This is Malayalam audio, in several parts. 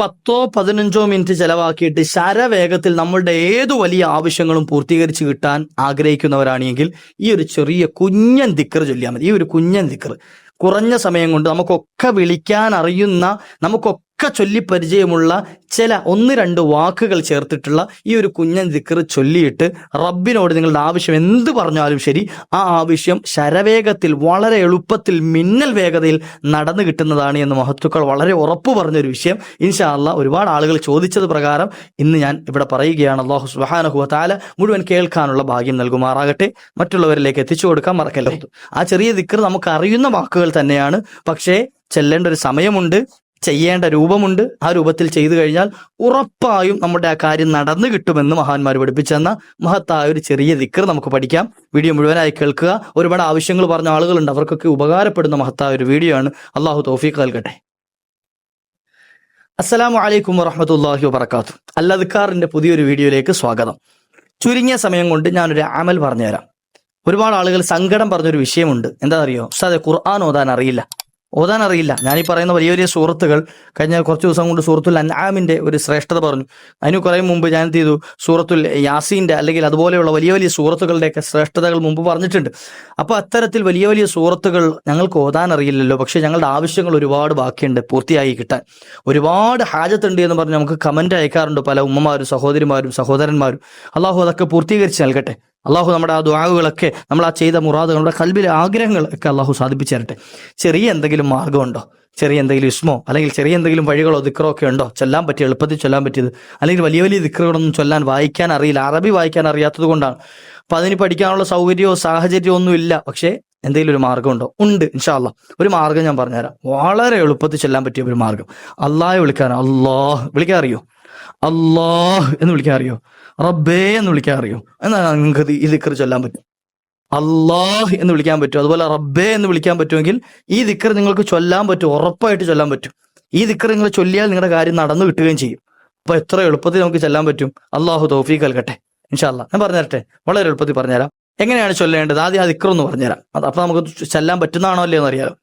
പത്തോ പതിനഞ്ചോ മിനിറ്റ് ചെലവാക്കിയിട്ട് ശരവേഗത്തിൽ നമ്മളുടെ ഏതു വലിയ ആവശ്യങ്ങളും പൂർത്തീകരിച്ച് കിട്ടാൻ ആഗ്രഹിക്കുന്നവരാണെങ്കിൽ ഈ ഒരു ചെറിയ കുഞ്ഞൻ ദിക്കർ ചൊല്ലിയാൽ മതി. ഈ ഒരു കുഞ്ഞൻ ദിക്കർ കുറഞ്ഞ സമയം കൊണ്ട് നമുക്കൊക്കെ വിളിക്കാൻ അറിയുന്ന നമുക്കൊക്കെ ചൊല്ലി പരിചയമുള്ള ചില ഒന്ന് രണ്ട് വാക്കുകൾ ചേർത്തിട്ടുള്ള ഈ ഒരു കുഞ്ഞൻ ദിക്കർ ചൊല്ലിയിട്ട് റബ്ബിനോട് നിങ്ങളുടെ ആവശ്യം എന്ത് പറഞ്ഞാലും ശരി ആ ആവശ്യം ശരവേഗത്തിൽ വളരെ എളുപ്പത്തിൽ മിന്നൽ വേഗതയിൽ നടന്നു കിട്ടുന്നതാണ് എന്ന് മഹത്തുക്കൾ വളരെ ഉറപ്പ് പറഞ്ഞൊരു വിഷയം. ഇൻഷാല്ല ഒരുപാട് ആളുകൾ ചോദിച്ചത് പ്രകാരം ഇന്ന് ഞാൻ ഇവിടെ പറയുകയാണ്. അള്ളാഹു സുബാനഹു താല മുഴുവൻ കേൾക്കാനുള്ള ഭാഗ്യം നൽകുമാറാകട്ടെ. മറ്റുള്ളവരിലേക്ക് എത്തിച്ചു കൊടുക്കാൻ മറക്കല്ലോ ആ ചെറിയ ദിക്കർ നമുക്ക് അറിയുന്ന വാക്കുകൾ തന്നെയാണ്. പക്ഷേ ചെല്ലേണ്ട ഒരു സമയമുണ്ട്. ചെയ്യേണ്ട രൂപമുണ്ട്. ആ രൂപത്തിൽ ചെയ്തു കഴിഞ്ഞാൽ ഉറപ്പായും നമ്മുടെ ആ കാര്യം നടന്നു കിട്ടുമെന്ന് മഹാന്മാർ പഠിപ്പിച്ചെന്ന മഹത്തായ ഒരു ചെറിയ ദിക്കർ നമുക്ക് പഠിക്കാം. വീഡിയോ മുഴുവനായി കേൾക്കുക. ഒരുപാട് ആവശ്യങ്ങൾ പറഞ്ഞ ആളുകളുണ്ട്. അവർക്കൊക്കെ ഉപകാരപ്പെടുന്ന മഹത്തായ ഒരു വീഡിയോ ആണ്. അള്ളാഹു തൗഫീഖ് നൽകട്ടെ. അസ്സലാമു അലൈക്കും വറഹമത്തല്ലാഹി വബർക്കാത്തു അല്ലദ്ക്കാറിന്റെ പുതിയൊരു വീഡിയോയിലേക്ക് സ്വാഗതം. ചുരുങ്ങിയ സമയം കൊണ്ട് ഞാനൊരു അമൽ പറഞ്ഞുതരാം. ഒരുപാട് ആളുകൾ സങ്കടം പറഞ്ഞൊരു വിഷയമുണ്ട്. എന്താ അറിയോ? ഉസ്താദെ ഖുർആൻ ഓതാൻ അറിയില്ല. ഓതാൻ അറിയില്ല. ഞാനീ പറയുന്ന വലിയ വലിയ സുഹൃത്തുക്കൾ കഴിഞ്ഞ കുറച്ച് ദിവസം കൊണ്ട് സൂറത്തുൽ അൻആമിന്റെ ഒരു ശ്രേഷ്ഠത പറഞ്ഞു. അതിന് കുറേ മുമ്പ് ഞാൻ എന്ത് ചെയ്തു? സൂറത്തുൽ യാസീന്റെ അല്ലെങ്കിൽ അതുപോലെയുള്ള വലിയ വലിയ സൂറത്തുകളുടെയൊക്കെ ശ്രേഷ്ഠതകൾ മുമ്പ് പറഞ്ഞിട്ടുണ്ട്. അപ്പോൾ അത്തരത്തിൽ വലിയ വലിയ സൂറത്തുകൾ ഞങ്ങൾക്ക് ഓതാൻ അറിയില്ലല്ലോ. പക്ഷേ ഞങ്ങളുടെ ആവശ്യങ്ങൾ ഒരുപാട് ബാക്കിയുണ്ട് പൂർത്തിയായി കിട്ടാൻ. ഒരുപാട് ഹാജത്തുണ്ട് എന്ന് പറഞ്ഞ് നമുക്ക് കമന്റ് അയക്കാറുണ്ട് പല ഉമ്മമാരും സഹോദരിമാരും സഹോദരന്മാരും. അള്ളാഹു അതൊക്കെ പൂർത്തീകരിച്ച് നൽകട്ടെ. അള്ളാഹു നമ്മുടെ ആ ദ്വാഗുകളൊക്കെ നമ്മൾ ആ ചെയ്ത മുറാദ് നമ്മുടെ കൽബിലെ ആഗ്രഹങ്ങൾ ഒക്കെ അള്ളാഹു സാധിപ്പിച്ചു തരട്ടെ. ചെറിയ എന്തെങ്കിലും മാർഗമുണ്ടോ ചെറിയ എന്തെങ്കിലും ഇസ്മോ? അല്ലെങ്കിൽ ചെറിയ എന്തെങ്കിലും വഴികളോ ദിക്റോ ഒക്കെ ഉണ്ടോ? ചൊല്ലാൻ പറ്റിയ എളുപ്പത്തിൽ ചൊല്ലാൻ പറ്റിയത്? അല്ലെങ്കിൽ വലിയ വലിയ ദിക്റുകളൊന്നും ചൊല്ലാൻ വായിക്കാൻ അറിയില്ല. അറബി വായിക്കാൻ അറിയാത്തത് കൊണ്ടാണ്. അപ്പൊ അതിന് പഠിക്കാനുള്ള സൗകര്യമോ സാഹചര്യമോ ഒന്നും ഇല്ല. പക്ഷേ എന്തെങ്കിലും ഒരു മാർഗമുണ്ടോ ഉണ്ട് ഇൻഷാല്ല ഒരു മാർഗം ഞാൻ പറഞ്ഞുതരാം. വളരെ എളുപ്പത്തിൽ ചെല്ലാൻ പറ്റിയ ഒരു മാർഗം അള്ളാഹെ വിളിക്കാൻ അള്ളാഹ് വിളിക്കാൻ അറിയോ? അള്ളാഹ് എന്ന് വിളിക്കാൻ അറിയോ? റബ്ബേ എന്ന് വിളിക്കാൻ അറിയോ? എന്നാ നിങ്ങൾക്ക് ഈ ദിക്കർ ചൊല്ലാൻ പറ്റും. അള്ളാഹ് എന്ന് വിളിക്കാൻ പറ്റും. അതുപോലെ റബ്ബേ എന്ന് വിളിക്കാൻ പറ്റുമെങ്കിൽ ഈ ദിക്കർ നിങ്ങൾക്ക് ചൊല്ലാൻ പറ്റും. ഉറപ്പായിട്ട് ചൊല്ലാൻ പറ്റും. ഈ ദിക്കർ നിങ്ങൾ ചൊല്ലിയാൽ നിങ്ങളുടെ കാര്യം നടന്നു കിട്ടുകയും ചെയ്യും. അപ്പൊ എത്ര എളുപ്പത്തിൽ നമുക്ക് ചെല്ലാൻ പറ്റും. അള്ളാഹു തൗഫീഖ് കൽക്കട്ടെ ഇൻഷാല്ല ഞാൻ പറഞ്ഞു തരട്ടെ വളരെ എളുപ്പത്തിൽ പറഞ്ഞുതരാം. എങ്ങനെയാണ് ചൊല്ലേണ്ടത്? ആദ്യം ആ ദിക്കർ ഒന്ന് പറഞ്ഞുതരാം. അത് അപ്പൊ നമുക്ക് ചെല്ലാൻ പറ്റുന്നതാണോ അല്ലേ എന്ന് അറിയാലോ.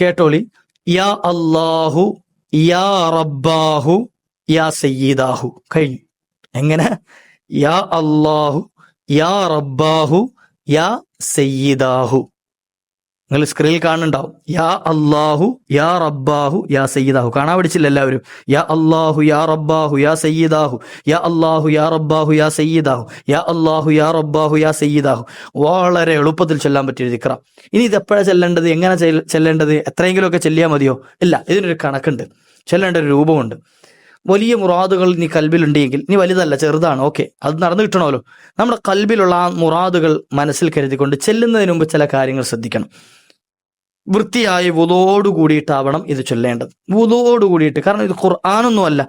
കേട്ടോളി. യാ അള്ളാഹു യാ റബ്ബാഹു യാ സയ്യിദാഹു. കഴിഞ്ഞു. എങ്ങനെ? യാ അള്ളാഹു യാ റബ്ബാഹു യാ സയ്യിദാഹു. നിങ്ങൾ സ്ക്രീനിൽ കാണുന്നുണ്ടാവും. യാ അള്ളാഹു യാ റബ്ബാഹു യാ സയ്യിദാഹു. കാണാൻ പഠിച്ചില്ല എല്ലാവരും. യാ അള്ളാഹു യാ റബ്ബാഹു യാ സയ്യിദാഹു. യാ അള്ളാഹു യാ റബ്ബാഹു യാ സയ്യിദാഹു. യാ അള്ളാഹു യാ റബ്ബാഹു യാ സയ്യിദാഹു. വളരെ എളുപ്പത്തിൽ ചെല്ലാൻ പറ്റിയ ഒരു ദിക്ര ഇനി ഇത് എപ്പോഴാണ് ചെല്ലേണ്ടത്? എങ്ങനെ ചെല്ല- ചെല്ലേണ്ടത്? എത്രയെങ്കിലുമൊക്കെ ചെല്ലിയാൽ മതിയോ? ഇല്ല ഇതിനൊരു കണക്കുണ്ട്. ചെല്ലേണ്ട ഒരു രൂപമുണ്ട്. വലിയ മുറാദുകൾ നീ കൽബിലുണ്ടെങ്കിൽ നീ വലുതല്ല ചെറുതാണ്. ഓക്കെ അത് നടന്നു കിട്ടണമല്ലോ. നമ്മുടെ കൽബിലുള്ള ആ മുറാദുകൾ മനസ്സിൽ കരുതിക്കൊണ്ട് ചെല്ലുന്നതിന് മുമ്പ് ചില കാര്യങ്ങൾ ശ്രദ്ധിക്കണം. വൃത്തിയായി വുതോട് കൂടിയിട്ടാവണം ഇത് ചൊല്ലേണ്ടത്. വുതോട് കൂടിയിട്ട്. കാരണം ഇത് ഖുർആാനൊന്നും അല്ല.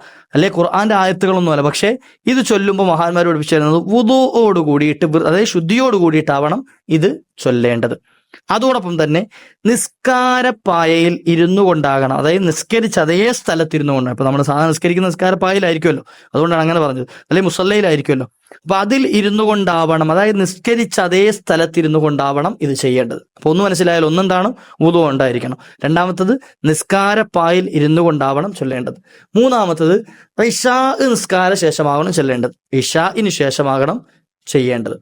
ഖുർആാന്റെ ആയത്തുകളൊന്നും അല്ല. പക്ഷേ ഇത് ചൊല്ലുമ്പോൾ മഹാന്മാർ പഠിപ്പിച്ചു തരുന്നത് വുതോട് കൂടിയിട്ട് അതായത് ശുദ്ധിയോട് കൂടിയിട്ടാവണം ഇത് ചൊല്ലേണ്ടത്. അതോടൊപ്പം തന്നെ നിസ്കാരപ്പായയിൽ ഇരുന്നു കൊണ്ടാകണം. അതായത് നിസ്കരിച്ച് അതേ സ്ഥലത്ത് ഇരുന്നു കൊണ്ടാണ് ഇപ്പൊ നമ്മൾ സാധാരണ നിസ്കരിക്കുന്ന നിസ്കാരപ്പായയിലായിരിക്കുമല്ലോ. അതുകൊണ്ടാണ് അങ്ങനെ പറഞ്ഞത്. അല്ലെങ്കിൽ മുസല്ലയിലായിരിക്കുമല്ലോ. അപ്പൊ അതിൽ ഇരുന്നു കൊണ്ടാവണം. അതായത് നിസ്കരിച്ച് അതേ സ്ഥലത്ത് ഇരുന്നു കൊണ്ടാവണം ഇത് ചെയ്യേണ്ടത്. അപ്പൊ ഒന്ന് മനസ്സിലായാൽ ഒന്നെന്താണ്? ഊതു ഉണ്ടായിരിക്കണം രണ്ടാമത്തത് നിസ്കാരപ്പായിൽ ഇരുന്നു കൊണ്ടാവണം ചൊല്ലേണ്ടത്. മൂന്നാമത്തത് ഇഷാ നിസ്കാര ശേഷമാകണം ചൊല്ലേണ്ടത്. ഇഷാ ഇനി ശേഷമാകണം ചെയ്യേണ്ടത്.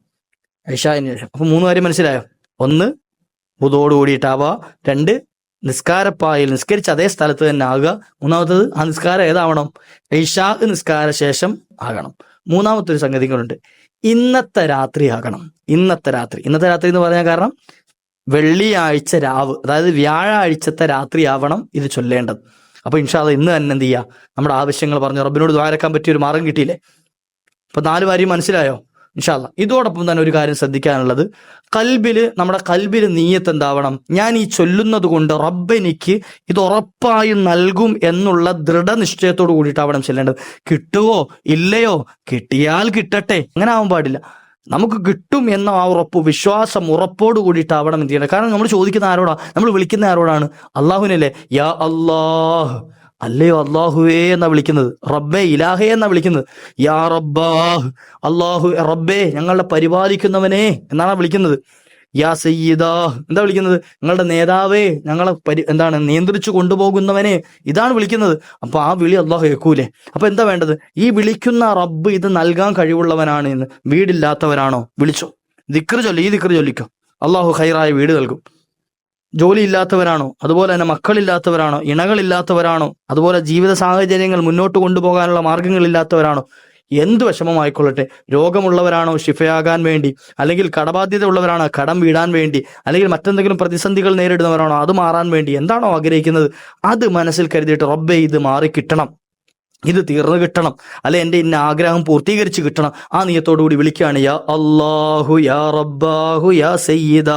ഇഷാഇന് ശേഷം. അപ്പൊ മൂന്ന് കാര്യം മനസ്സിലായോ? ഒന്ന് ബുധോട് കൂടിയിട്ടാവുക രണ്ട് നിസ്കാരപ്പായിൽ നിസ്കരിച്ച് അതേ സ്ഥലത്ത് തന്നെ ആകുക. മൂന്നാമത്തത് ആ നിസ്കാരം ഏതാവണം? ഐഷാ നിസ്കാര ശേഷം ആകണം. മൂന്നാമത്തെ ഒരു സംഗതി കൂടെ ഉണ്ട് ഇന്നത്തെ രാത്രി ആകണം. ഇന്നത്തെ രാത്രി. ഇന്നത്തെ രാത്രി എന്ന് പറയാൻ കാരണം വെള്ളിയാഴ്ച രാവ് അതായത് വ്യാഴാഴ്ചത്തെ രാത്രി ആവണം ഇത് ചൊല്ലേണ്ടത്. അപ്പൊ ഇൻഷാദ് ഇന്ന് തന്നെ എന്ത് ചെയ്യുക നമ്മുടെ ആവശ്യങ്ങൾ പറഞ്ഞു റബ്ബിനോട് ദ്വാരക്കാൻ പറ്റിയ ഒരു മാർഗം കിട്ടിയില്ലേ? അപ്പൊ നാല് കാര്യം മനസ്സിലായോ? ഇൻഷാല്ല ഇതോടൊപ്പം തന്നെ ഒരു കാര്യം ശ്രദ്ധിക്കാനുള്ളത്. കൽബിൽ നമ്മുടെ കൽബിൽ നീയത്ത് എന്താവണം? ഞാൻ ഈ ചൊല്ലുന്നത് കൊണ്ട് റബ്ബ് എനിക്ക് ഇത് ഉറപ്പായും നൽകും എന്നുള്ള ദൃഢനിശ്ചയത്തോട് കൂടിയിട്ടാവണം ചെല്ലേണ്ടത്. കിട്ടുവോ? ഇല്ലയോ? കിട്ടിയാൽ കിട്ടട്ടെ. അങ്ങനെ ആവാൻ പാടില്ല. നമുക്ക് കിട്ടും എന്ന ആ ഉറപ്പ് വിശ്വാസം ഉറപ്പോട് കൂടിയിട്ടാവണം എന്ത് ചെയ്യണം കാരണം നമ്മൾ ചോദിക്കുന്ന ആരോടാ? നമ്മൾ വിളിക്കുന്ന ആരോടാണ്? അള്ളാഹുവിനല്ലേ യാ അല്ലാഹ്. അല്ലയോ അള്ളാഹുവേ എന്നാ വിളിക്കുന്നത്? റബ്ബേ ഇലാഹേ എന്നാ വിളിക്കുന്നത്? യാ റബ്ബാഹ് അള്ളാഹു റബ്ബേ ഞങ്ങളെ പരിപാലിക്കുന്നവനെ എന്നാണ് വിളിക്കുന്നത്. യാ സയ്യിദാ എന്താ വിളിക്കുന്നത്? ഞങ്ങളുടെ നേതാവേ ഞങ്ങളെ പരി എന്താണ് നിയന്ത്രിച്ചു കൊണ്ടുപോകുന്നവനെ ഇതാണ് വിളിക്കുന്നത്. അപ്പൊ ആ വിളി അള്ളാഹു കേൾക്കൂലേ? അപ്പൊ എന്താ വേണ്ടത്? ഈ വിളിക്കുന്ന റബ്ബ് ഇത് നൽകാൻ കഴിവുള്ളവനാണ് എന്ന്. വീടില്ലാത്തവരാണോ? വിളിച്ചോ. ദിക്ർ ചൊല്ലി ഈ ദിക്ർ ചൊല്ലിക്കോ. അള്ളാഹു ഖൈറായ വീട് നൽകും. ജോലി ഇല്ലാത്തവരാണോ അതുപോലെ തന്നെ മക്കളില്ലാത്തവരാണോ? ഇണകളില്ലാത്തവരാണോ? അതുപോലെ ജീവിത സാഹചര്യങ്ങൾ മുന്നോട്ട് കൊണ്ടുപോകാനുള്ള മാർഗങ്ങളില്ലാത്തവരാണോ എന്ത് വിഷമമായിക്കൊള്ളട്ടെ? രോഗമുള്ളവരാണോ ശിഫയാകാൻ വേണ്ടി? അല്ലെങ്കിൽ കടബാധ്യത ഉള്ളവരാണോ കടം വീടാൻ വേണ്ടി? അല്ലെങ്കിൽ മറ്റെന്തെങ്കിലും പ്രതിസന്ധികൾ നേരിടുന്നവരാണോ അത് മാറാൻ വേണ്ടി? എന്താണോ ആഗ്രഹിക്കുന്നത്? അത് മനസ്സിൽ കരുതിയിട്ട് റബ്ബെ ഇത് മാറി കിട്ടണം ഇത് തീർന്നു കിട്ടണം. അല്ലെ എന്റെ ഇന്ന ആഗ്രഹം പൂർത്തീകരിച്ച് കിട്ടണം. ആ നീയത്തോടു കൂടി വിളിക്കുകയാണ് യാ അല്ലാഹു യാ റബ്ബാഹു യാ സയ്യിദ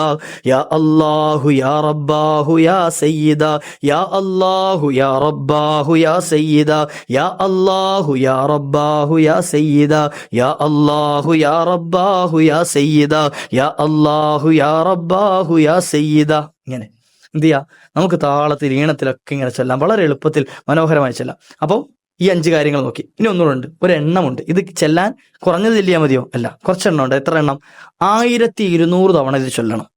യാ അല്ലാഹു യാ റബ്ബാഹു യാ സയ്യിദ യാ അല്ലാഹു യാ റബ്ബാഹു യാ സയ്യിദ യാ അല്ലാഹു യാ റബ്ബാഹു യാ സയ്യിദ യാ അല്ലാഹു യാ റബ്ബാഹു യാ സയ്യിദ യാ അല്ലാഹു യാ റബ്ബാഹു യാ സയ്യിദ. ഇങ്ങനെ. എന്ത് നമുക്ക് താളത്തിൽ ഈണത്തിലൊക്കെ ഇങ്ങനെ ചെല്ലാം. വളരെ എളുപ്പത്തിൽ മനോഹരമായി ചെല്ലാം. അപ്പോൾ ഈ അഞ്ച് കാര്യങ്ങൾ നോക്കി. ഇനി ഒന്നുകൂടെ ഉണ്ട് ഒരു എണ്ണമുണ്ട് ഇത് ചെല്ലാൻ കുറഞ്ഞത് ചെല്ലിയാൽ മതിയോ? അല്ല. കുറച്ചെണ്ണം ഉണ്ട് എത്ര എണ്ണം ആയിരത്തി ഇരുന്നൂറ് തവണ ഇത് ചൊല്ലണം.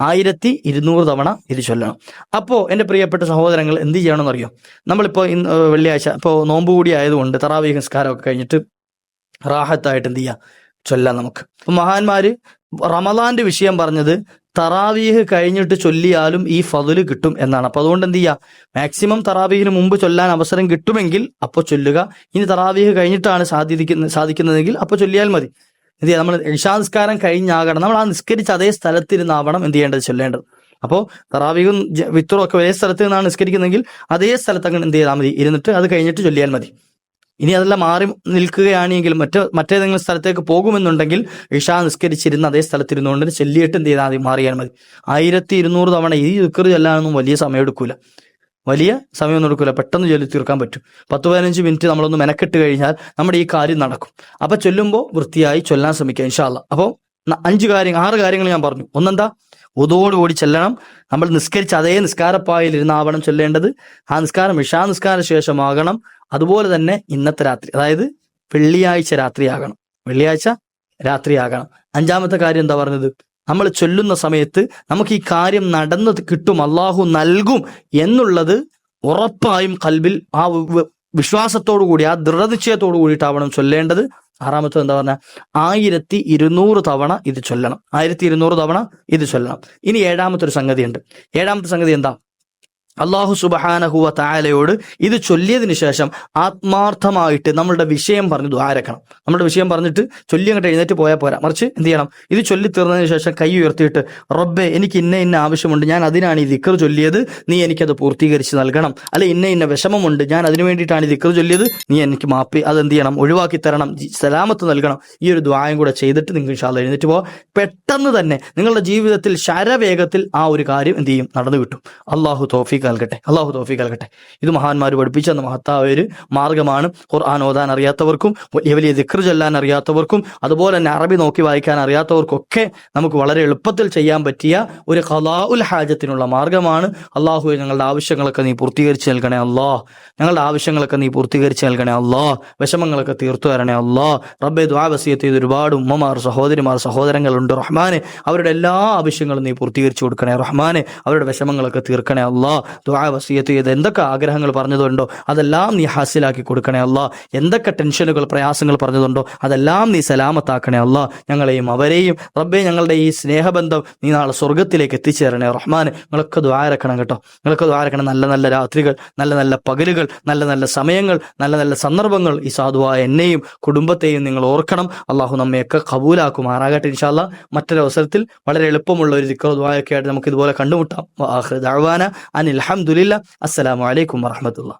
ആയിരത്തി ഇരുന്നൂറ് തവണ ഇത് ചൊല്ലണം. അപ്പോൾ എന്റെ പ്രിയപ്പെട്ട സഹോദരങ്ങൾ എന്ത് ചെയ്യണമെന്ന് അറിയോ നമ്മളിപ്പോൾ ഇന്ന് വെള്ളിയാഴ്ച ഇപ്പോൾ നോമ്പ് കൂടി ആയതുകൊണ്ട് തറാവീഹ് സംസ്കാരമൊക്കെ കഴിഞ്ഞിട്ട് റാഹത്തായിട്ട് എന്ത് ചെയ്യുക ചൊല്ലാം നമുക്ക്. അപ്പം മഹാന്മാര് റമദാന്റെ വിഷയം പറഞ്ഞത് തറാവീഹ് കഴിഞ്ഞിട്ട് ചൊല്ലിയാലും ഈ ഫതിൽ കിട്ടും എന്നാണ്. അപ്പൊ അതുകൊണ്ട് എന്ത് ചെയ്യുക മാക്സിമം തറാവീഹിന് മുമ്പ് ചൊല്ലാൻ അവസരം കിട്ടുമെങ്കിൽ അപ്പോൾ ചൊല്ലുക. ഇനി തറാവീഹ് കഴിഞ്ഞിട്ടാണ് സാധിക്കുന്ന സാധിക്കുന്നതെങ്കിൽ അപ്പോൾ ചൊല്ലിയാൽ മതി. എന്ത് ചെയ്യുക നമ്മൾ ഇഷാനിസ്കാരം കഴിഞ്ഞാകണം. നമ്മൾ ആ നിസ്കരിച്ച് അതേ സ്ഥലത്തിരുന്നാവണം എന്ത് ചെയ്യേണ്ടത്? ചൊല്ലേണ്ടത്. അപ്പോൾ തറാവീഹും വിത്തറും ഒക്കെ ഒരേ സ്ഥലത്ത് നിന്നാണ് നിസ്കരിക്കുന്നതെങ്കിൽ അതേ സ്ഥലത്ത് അങ്ങനെ എന്ത് ചെയ്താൽ മതി. ഇരുന്നിട്ട് അത് കഴിഞ്ഞിട്ട് ചൊല്ലിയാൽ മതി. ഇനി അതെല്ലാം മാറി നിൽക്കുകയാണെങ്കിൽ മറ്റ് മറ്റേതെങ്കിലും സ്ഥലത്തേക്ക് പോകുമെന്നുണ്ടെങ്കിൽ ഇഷ നിസ്കരിച്ചിരുന്ന അതേ സ്ഥലത്തിരുന്നുകൊണ്ട് ചെല്ലിയിട്ട് എന്ത് ചെയ്താൽ മാറിയാൽ മതി. ആയിരത്തി ഇരുന്നൂറ് തവണ ഈ ഇക്കറി ചെല്ലാനൊന്നും വലിയ സമയം എടുക്കൂല. വലിയ സമയമൊന്നും എടുക്കൂല. പെട്ടെന്ന് ചൊല്ലി തീർക്കാൻ പറ്റും. പത്ത് പതിനഞ്ച് മിനിറ്റ് നമ്മളൊന്ന് മെനക്കെട്ട് കഴിഞ്ഞാൽ നമ്മുടെ ഈ കാര്യം നടക്കും. അപ്പൊ ചൊല്ലുമ്പോൾ വൃത്തിയായി ചൊല്ലാൻ ശ്രമിക്കുക ഇൻഷാല്ല അപ്പോൾ അഞ്ച് കാര്യം ആറ് കാര്യങ്ങൾ ഞാൻ പറഞ്ഞു. ഒന്നെന്താ? ഒതോടുകൂടി ചെല്ലണം. നമ്മൾ നിസ്കരിച്ച് അതേ നിസ്കാരപ്പായിൽ ഇരുന്നാവണം ചൊല്ലേണ്ടത്. ആ നിസ്കാരം ഇഷാ നിസ്കാര ശേഷമാകണം. അതുപോലെ തന്നെ ഇന്നത്തെ രാത്രി അതായത് വെള്ളിയാഴ്ച രാത്രിയാകണം. വെള്ളിയാഴ്ച രാത്രിയാകണം. അഞ്ചാമത്തെ കാര്യം എന്താ പറഞ്ഞത്? നമ്മൾ ചൊല്ലുന്ന സമയത്ത് നമുക്ക് ഈ കാര്യം നടന്ന് കിട്ടും അള്ളാഹു നൽകും എന്നുള്ളത് ഉറപ്പായും കൽബിൽ ആ വിശ്വാസത്തോടു കൂടി ആ ദൃഢനിശ്ചയത്തോടു കൂടിയിട്ടാവണം ചൊല്ലേണ്ടത്. ആറാമത്തെ എന്താ പറഞ്ഞ? ആയിരത്തി ഇരുന്നൂറ് തവണ ഇത് ചൊല്ലണം. ആയിരത്തി ഇരുന്നൂറ് തവണ ഇത് ചൊല്ലണം. ഇനി ഏഴാമത്തെ ഒരു സംഗതി ഉണ്ട് ഏഴാമത്തെ സംഗതി എന്താ? അള്ളാഹു സുബഹാനഹുവ തായാലയോട് ഇത് ചൊല്ലിയതിനു ശേഷം ആത്മാർത്ഥമായിട്ട് നമ്മളുടെ വിഷയം പറഞ്ഞ് ദ്വാരക്കണം നമ്മുടെ വിഷയം പറഞ്ഞിട്ട് ചൊല്ലി അങ്ങോട്ട് എഴുന്നേറ്റ് പോയാൽ പോരാ. മറിച്ച് എന്ത് ചെയ്യണം? ഇത് ചൊല്ലി തീർന്നതിന് ശേഷം കൈ ഉയർത്തിയിട്ട് റബ്ബെ എനിക്ക് ഇന്ന ഇന്ന ആവശ്യമുണ്ട് ഞാൻ അതിനാണ് ഈ ദിക്കർ ചൊല്ലിയത് നീ എനിക്കത് പൂർത്തീകരിച്ച് നൽകണം. അല്ല ഇന്ന ഇന്ന വിഷമമുണ്ട് ഞാൻ അതിനു വേണ്ടിയിട്ടാണ് ഈ ദിക്കർ ചൊല്ലിയത് നീ എനിക്ക് മാപ്പി അത് എന്ത് ചെയ്യണം? ഒഴിവാക്കി തരണം സലാമത്ത് നൽകണം. ഈ ഒരു ദ്വായം കൂടെ ചെയ്തിട്ട് നിങ്ങൾ ഇഷാദ് എഴുന്നേറ്റ് പോവാം. പെട്ടെന്ന് തന്നെ നിങ്ങളുടെ ജീവിതത്തിൽ ശരവേഗത്തിൽ ആ ഒരു കാര്യം എന്ത് ചെയ്യും? നടന്നു കിട്ടും. അള്ളാഹു തോഫീക്ക് നൽകട്ടെ അള്ളാഹു തോഫീക്ക് നൽകട്ടെ ഇത് മഹാന്മാർ പഠിപ്പിച്ച മഹത്തായ ഒരു മാർഗമാണ് ഖുർആൻ ഓതാൻ അറിയാത്തവർക്കും വലിയ വലിയ ദിക്ർ ചൊല്ലാൻ അറിയാത്തവർക്കും അതുപോലെ തന്നെ അറബി നോക്കി വായിക്കാൻ അറിയാത്തവർക്കൊക്കെ നമുക്ക് വളരെ എളുപ്പത്തിൽ ചെയ്യാൻ പറ്റിയ ഒരു കലാ ഉൽ ഹാജത്തിനുള്ള മാർഗമാണ് അള്ളാഹു ഞങ്ങളുടെ ആവശ്യങ്ങളൊക്കെ നീ പൂർത്തീകരിച്ച് നൽകണേ അല്ലാ. ഞങ്ങളുടെ ആവശ്യങ്ങളൊക്കെ നീ പൂർത്തീകരിച്ച് നൽകണേ അല്ലാ. വിഷമങ്ങളൊക്കെ തീർത്തു തരണേ അല്ലാ. റബ്ബെ ദ്വാവസീയത്ത് ചെയ്ത് ഒരുപാട് ഉമ്മമാർ സഹോദരിമാർ സഹോദരങ്ങളുണ്ട്. റഹ്മാനെ അവരുടെ എല്ലാ ആവശ്യങ്ങളും നീ പൂർത്തീകരിച്ചു കൊടുക്കണേ റഹ്മാനെ അവരുടെ വിഷമങ്ങളൊക്കെ തീർക്കണേ അല്ലാ. ദ്വാവസീയത്ത് ചെയ്ത് എന്തൊക്കെ ആഗ്രഹങ്ങൾ പറഞ്ഞതുണ്ടോ അതെല്ലാം നീ ഹാസിലാക്കി കൊടുക്കണേ അല്ല. എന്തൊക്കെ ടെൻഷനുകൾ പ്രയാസങ്ങൾ പറഞ്ഞതുണ്ടോ അതെല്ലാം നീ സലാമത്താക്കണേ അല്ല. ഞങ്ങളെയും അവരെയും റബ്ബെ ഞങ്ങളുടെ ഈ സ്നേഹബന്ധം നീ നാളെ സ്വർഗത്തിലേക്ക് എത്തിച്ചേരണേ റഹ്മാൻ നിങ്ങളൊക്കെ ദ്വാരക്കണം കേട്ടോ. നിങ്ങളൊക്കെ ദ്വാരക്കണം നല്ല നല്ല രാത്രികൾ നല്ല നല്ല പകലുകൾ നല്ല നല്ല സമയങ്ങൾ നല്ല നല്ല സന്ദർഭങ്ങൾ ഈ സാധുവായ എന്നെയും കുടുംബത്തെയും നിങ്ങൾ ഓർക്കണം. അള്ളാഹു നമ്മയൊക്കെ കബൂലാക്കുമാറാകട്ടെ ഇൻഷാല്ല മറ്റൊരവസരത്തിൽ വളരെ എളുപ്പമുള്ള ഒരു ദിക്കോ ദ്വായൊക്കെ ആയിട്ട് നമുക്ക് ഇതുപോലെ കണ്ടുമുട്ടാം അനിൽ അലഹമുല്ല അസ്സലാമു അലൈക്കും വറഹമത്തുള്ള